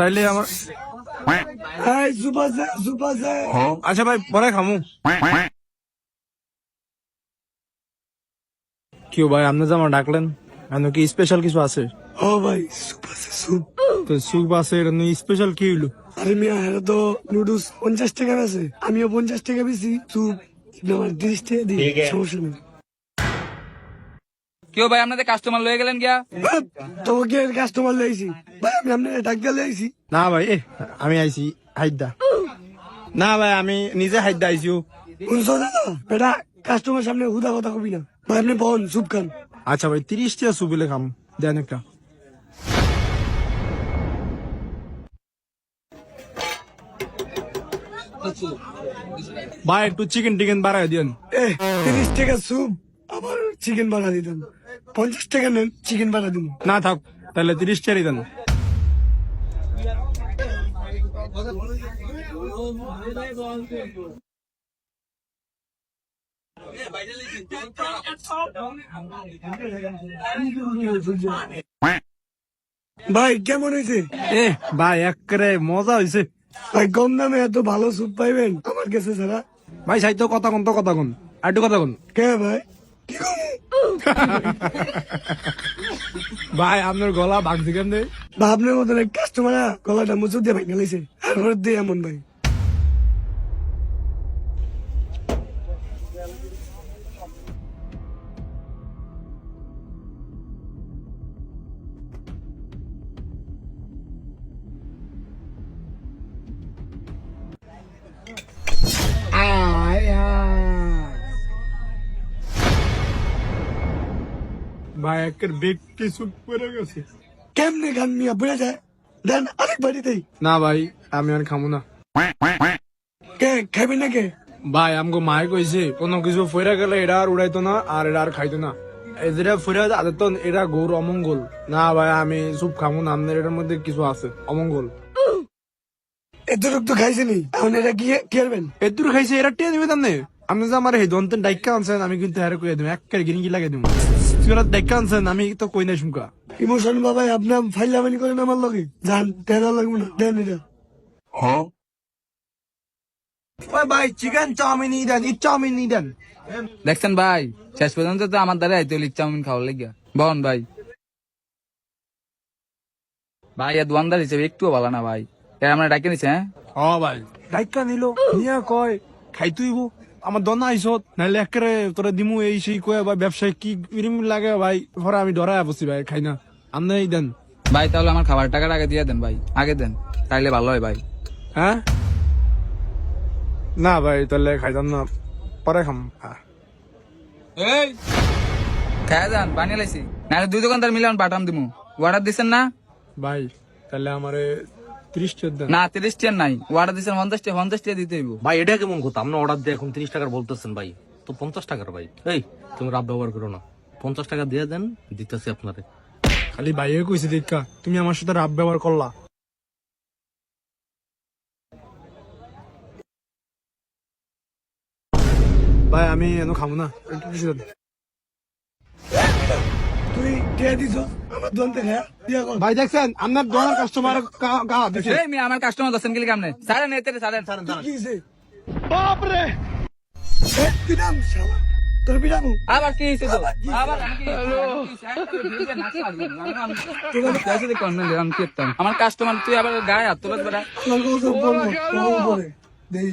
তাইলে আমার আছে আচ্ছা ভাই পরে খামু। কেউ ভাই আপনি যে আমার ডাকলেন কেন কি স্পেশাল কিছু আছে? ও ভাই সুপ আছে সুপ। তো সুপ আছে স্পেশাল কি হইল? আরে মিয়া হ্যাঁ তো নুডলস পঞ্চাশ টাকা আছে আমিও পঞ্চাশ টাকা বেশি সুপ আমার তিরিশ টাকা দিই সমস্যা নেই। কেউ ভাই আপনাদের কাস্টমার লয়ে গেলেন গিয়া? তোমাকে কাস্টমার লাইছি। ভাই আমি আপনার ডাক্তার লাইছি। না ভাই এ আমি আইছি হাইদা না ভাই আমি নিজে হাইদা আইছি। শুনছো দাদা বেটা কাস্টমার সামনে হুদা কথা কবি না। ভাই আপনি বন সুপ খান আচ্ছা ভাই তিরিশ টিয়া সুপ এলে খাম দেন একটা। ভাই একটু চিকেন টিকেন বাড়াই দিন এ তিরিশ টাকা সুপ আবার চিকেন বানা দিতাম পঞ্চাশ টাকা নেন চিকেন বানা দিন না থাক তাহলে তিরিশ টিয়ারই দেন। ভাই কেমন হয়েছে? এ ভাই একেবারে মজা হয়েছে। ভাই কম দামে এত ভালো স্যুপ পাইবেন? আমার কাছে ছাড়া। ভাই সাহিত্য কথা কোন তো কথা কোন। আর একটু কথা কোন। কে ভাই? ভাই, আপনার গলা বাঘ দিকেন দে বা আপনার মতন এক কাস্টমার গলাটা মুচু দিয়ে ভেঙে লাইছে আর দিয়ে এমন ভাই। ভাই একের ব্যক্তি সুপ করে গেছে? কেমনে গান মিয়া বুঝে যায়? দেন আরেক বাড়িতেই না ভাই আমি আর খামু না। কে খাইবেন না কে ভাই আমগো মায়ে কইছে কোনো কিছু গেলে এটা আর উড়াইতো না আর এটা আর খাইতো না। ফইরা আদে তো এটা গৌর অমঙ্গল। না ভাই আমি সুপ খামু না আপনার এটার মধ্যে কিছু আছে অমঙ্গল। এতটুক তো খাইছেনি এখন এটা কি করবেন? এদুর খাইছে এটা টিয়া দিবে তামনে। আপনি যে আমার এই দন্তের ডাইকা আনছেন আমি কিন্তু হারে কইয়া দিম একের গিনি কি লাগে ডাইকা আনছেন আমি তো কই না শুনকা। ইমোশন বাবাই আপনার ফাইলামানি করেন আমার লগে। যান তেরা লাগবে না দেন এটা। ওই ভাই চিকেন চাউমিন ই দেন ই চাউমিন ই দেন। দেখছেন ভাই শেষ পর্যন্ত তো আমার দ্বারা আইতে লিক চাউমিন খাওয়ার লেগিয়া। বহন ভাই। ভাই এ দোয়ানদার হিসেবে একটুও ভালো না ভাই। এ আমরা ডাকে নিছে হ্যাঁ? ও ভাই। ডাইকা নিল নিয়া কয় খাই তুইব আমার দনা আইসত নাইলে একেরে তোরা দিমু এই সেই কয়ে ভাই ব্যবসায় কি ইরিম লাগে ভাই পরে আমি ডরায় বসি ভাই খাই না। আপনি দেন। ভাই তাহলে আমার খাবার টাকাটা আগে দিয়ে দেন ভাই আগে দেন। তাইলে ভালো হয় ভাই। হ্যাঁ না ভাই তাহলে খাইতাম না পরে খাম। এই! খায়া যান বানিয়ে লাইছি নাহলে দুই দোকানদার মিলে বাটাম দিমু। অর্ডার দিছেন না? ভাই তাহলে আমারে না তিরিশ টিয়ার নাই। অর্ডার পঞ্চাশ পঞ্চাশ টিয়া দিতে হইব। ভাই এটা কেমন কথা? আপনি অর্ডার দিয়ে এখন তিরিশ টাকার বলতেছেন ভাই। তো পঞ্চাশ টাকার ভাই। এই তুমি রাব ব্যবহার করো না। পঞ্চাশ টাকা দিয়ে দেন দিতেছি আপনারে। খালি ভাইয়ে কইছে দেখা তুমি আমার সাথে রাব ব্যবহার করলা। ভাই আমি এনে খাব না। একটু কিছু দেন। তুই টিয়া দিছ? আমার ভাই দেখছেন? আপনার দোকানের কাস্টমার গা দিছে। এই মেয়ে আমার কাস্টমার দশেন গেলে কেমনে? সারেন এতে সারেন সারেন কি হইছে? শালা। তোর পিটামু? আবার কি তো? কি-? আমার কাস্টমার তুই আবার গায়ে হাত তোলা বেড়া তোর কথা বলব তোর উপরে। দেই।